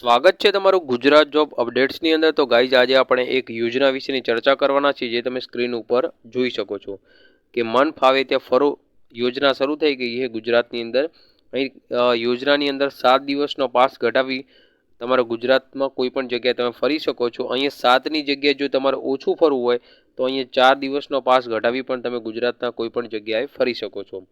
સ્વાગત છે તમારું ગુજરાત જોબ અપડેટ્સની અંદર. તો ગાઈઝ આજે આપણે એક યોજના વિશેની ચર્ચા કરવાના છીએ જે તમે સ્ક્રીન ઉપર જોઈ શકો છો કે મન ફાવે ત્યાં ફરો યોજના શરૂ થઈ ગઈ છે ગુજરાતની અંદર. અહીં યોજનાની અંદર સાત દિવસનો પાસ ઘટાવી તમારા ગુજરાતમાં કોઈ પણ જગ્યાએ તમે ફરી શકો છો. અહીંયા સાતની જગ્યાએ જો તમારે ઓછું ફરવું હોય, તો અહીંયા ચાર દિવસનો પાસ ઘટાવી પણ તમે ગુજરાતના કોઈ પણ જગ્યાએ ફરી શકો છો.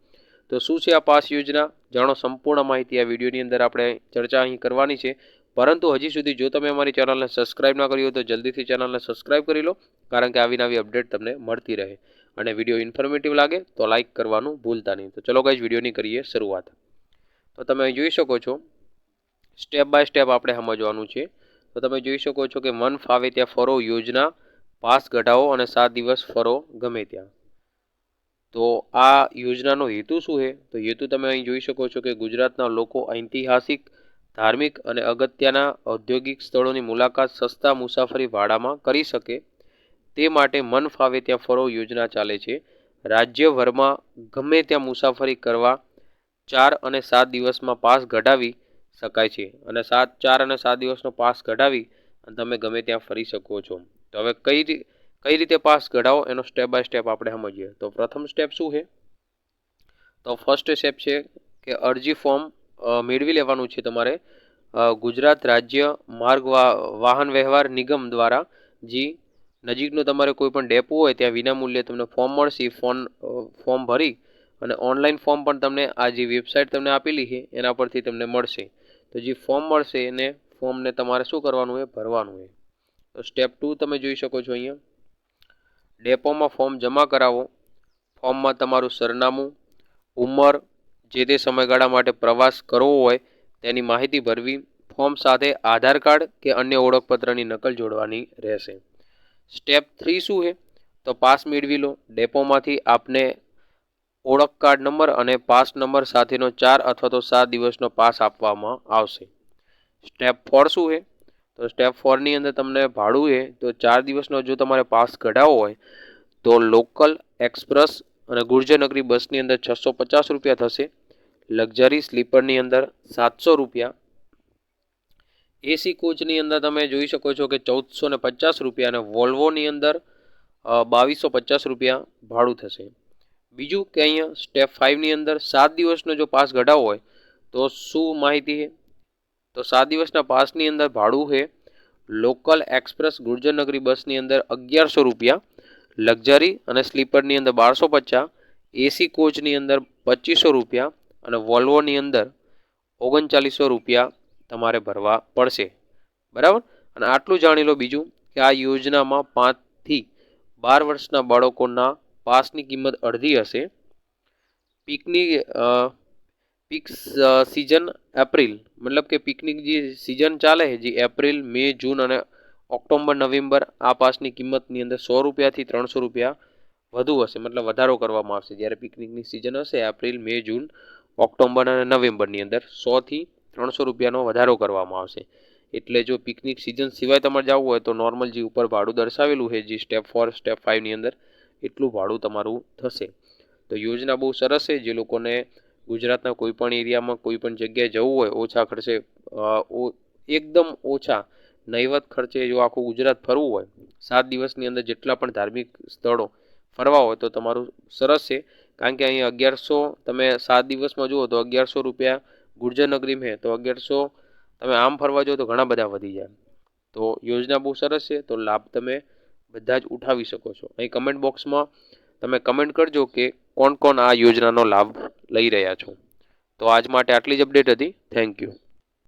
તો શું છે આ પાસ યોજના? જાણો, સંપૂર્ણ માહિતી આ વિડીયોની અંદર આપણે ચર્ચા અહીં કરવાની છે. પરંતુ હજી સુધી જો તમે અમારી ચેનલને સબસ્ક્રાઇબ ના કરી હોય તો જલ્દીથી ચેનલને સબસ્ક્રાઇબ કરી લો, કારણ કે આવી નવી અપડેટ તમને મળતી રહે. અને વીડિયો ઇન્ફોર્મેટિવ લાગે તો લાઇક કરવાનું ભૂલતા નહીં. તો ચલો ગાઈઝ વિડીયોની કરીએ શરૂઆત. તો તમે જોઈ શકો છો સ્ટેપ બાય સ્ટેપ આપણે સમજવાનું છે. તો તમે જોઈ શકો છો કે મન ફાવે ત્યાં ફરો, યોજના, પાસ ઘટાવો અને સાત દિવસ ફરો ગમે ત્યાં. તો આ યોજનાનો હેતુ શું છે? તો હેતુ તમે અહીં જોઈ શકો છો કે ગુજરાતના લોકો ઐતિહાસિક ધાર્મિક અને અગત્યના ઔદ્યોગિક સ્થળોની મુલાકાત સસ્તા મુસાફરી ભાડામાં કરી શકે તે માટે મન ફાવે ત્યાં ફરો યોજના ચાલે છે. રાજ્યભરમાં ગમે ત્યાં મુસાફરી કરવા ચાર અને સાત દિવસમાં પાસ ઘટાવી શકાય છે અને સાત, ચાર અને સાત દિવસનો પાસ ઘટાવી અને તમે ગમે ત્યાં ફરી શકો છો. તો હવે કઈ કઈ રીતે પાસ ઘટાવો એનો સ્ટેપ બાય સ્ટેપ આપણે સમજીએ. તો પ્રથમ સ્ટેપ શું છે? તો ફર્સ્ટ સ્ટેપ છે કે અરજી ફોર્મ મેળવી લેવાનું છે તમારે. ગુજરાત રાજ્ય માર્ગ વાહન વ્યવહાર નિગમ દ્વારા જે નજીકનો તમારે કોઈ પણ ડેપો હોય ત્યાં વિનામૂલ્યે તમને ફોર્મ મળશે. ફોન ફોર્મ ભરી અને ઓનલાઈન ફોર્મ પણ તમને આ જે વેબસાઇટ તમને આપેલી છે એના પરથી તમને મળશે. તો જે ફોર્મ મળશે એને ફોર્મને તમારે શું કરવાનું હોય ભરવાનું હોય તો સ્ટેપ ટુ તમે જોઈ શકો છો અહીંયા. ડેપોમાં ફોર્મ જમા કરાવો. ફોર્મમાં તમારું સરનામું, ઉંમર જે તે સમયગાળા માટે પ્રવાસ કરવો હોય તેની માહિતી ભરવી, ફોર્મ સાથે આધાર કાર્ડ કે અન્ય ઓળખપત્રની નકલ જોડવાની રહેશે. સ્ટેપ થ્રી શું છે? તો પાસ મેળવી લો. ડેપોમાંથી આપને ઓળખ કાર્ડ નંબર અને પાસ નંબર સાથેનો ચાર અથવા તો સાત દિવસનો પાસ આપવામાં આવશે. સ્ટેપ ફોર શું છે? તો સ્ટેપ ફોરની અંદર તમને ભાડું છે. તો ચાર દિવસનો જો તમારે પાસ કઢાવવો હોય, તો લોકલ, એક્સપ્રેસ અને ગુર્જરનગરી બસની અંદર છસો પચાસ રૂપિયા થશે. લક્ઝરી સ્લીપરની અંદર સાતસો રૂપિયા. એસી કોચની અંદર તમે જોઈ શકો છો કે ચૌદસો ને પચાસ રૂપિયા અને વોલ્વોની અંદર બાવીસો પચાસ રૂપિયા ભાડું થશે. બીજું કે અહીંયા સ્ટેપ ફાઇવની અંદર સાત દિવસનો જો પાસ ઘટાવો હોય, તો શું માહિતી છે? તો સાત દિવસના પાસની અંદર ભાડું છે. લોકલ એક્સપ્રેસ ગુર્જરનગરી બસની અંદર અગિયારસો રૂપિયા. લક્ઝરી અને સ્લીપરની અંદર બારસો પચાસ, એસી કોચની અંદર પચીસો રૂપિયા અને વોલ્વોની અંદર ઓગણચાલીસો રૂપિયા તમારે ભરવા પડશે. બરાબર? અને આટલું જાણી લો બીજું કે આ યોજનામાં પાંચથી બાર વર્ષના બાળકોના પાસની કિંમત અડધી હશે. પીકની પીક સિઝન એપ્રિલ, મતલબ કે પિકનિક જે સિઝન ચાલે છે, જે એપ્રિલ, મે, જૂન અને ઓક્ટોબર, નવેમ્બર આ પાસની કિંમતની અંદર સો રૂપિયાથી ત્રણસો રૂપિયા વધુ હશે. મતલબ વધારો કરવામાં આવશે. જ્યારે પિકનિકની સિઝન હશે, એપ્રિલ, મે, જૂન, ઓક્ટોબર અને નવેમ્બરની અંદર સોથી ત્રણસો રૂપિયાનો વધારો કરવામાં આવશે. એટલે જો પિકનિક સિઝન સિવાય તમારે જવું હોય તો નોર્મલ જે ઉપર ભાડું દર્શાવેલું છે, જે સ્ટેપ ફોર સ્ટેપ ફાઇવની અંદર, એટલું ભાડું તમારું થશે. તો યોજના બહુ સરસ છે. જે લોકોને ગુજરાતના કોઈપણ એરિયામાં કોઈ પણ જગ્યાએ જવું હોય, ઓછા ખર્ચે એકદમ ઓછા નહીવત ખર્ચે જો આખું ગુજરાત ફરવું હોય, સાત દિવસની અંદર જેટલા પણ ધાર્મિક સ્થળો ફરવા હોય તો તમારું સરસ છે. કારણ કે અહીં અગિયારસો તમે સાત દિવસમાં જુઓ તો અગિયારસો રૂપિયા ગુર્જરનગરી મેં, તો અગિયારસો તમે આમ ફરવા જાઓ તો ઘણા બધા વધી જાય. તો યોજના બહુ સરસ છે, તો લાભ તમે બધા જ ઉઠાવી શકો છો. અહીં કમેન્ટ બોક્સમાં તમે કમેન્ટ કરજો કે કોણ કોણ આ યોજનાનો લાભ લઈ રહ્યા છો. તો આજ માટે આટલી જ અપડેટ હતી. Thank you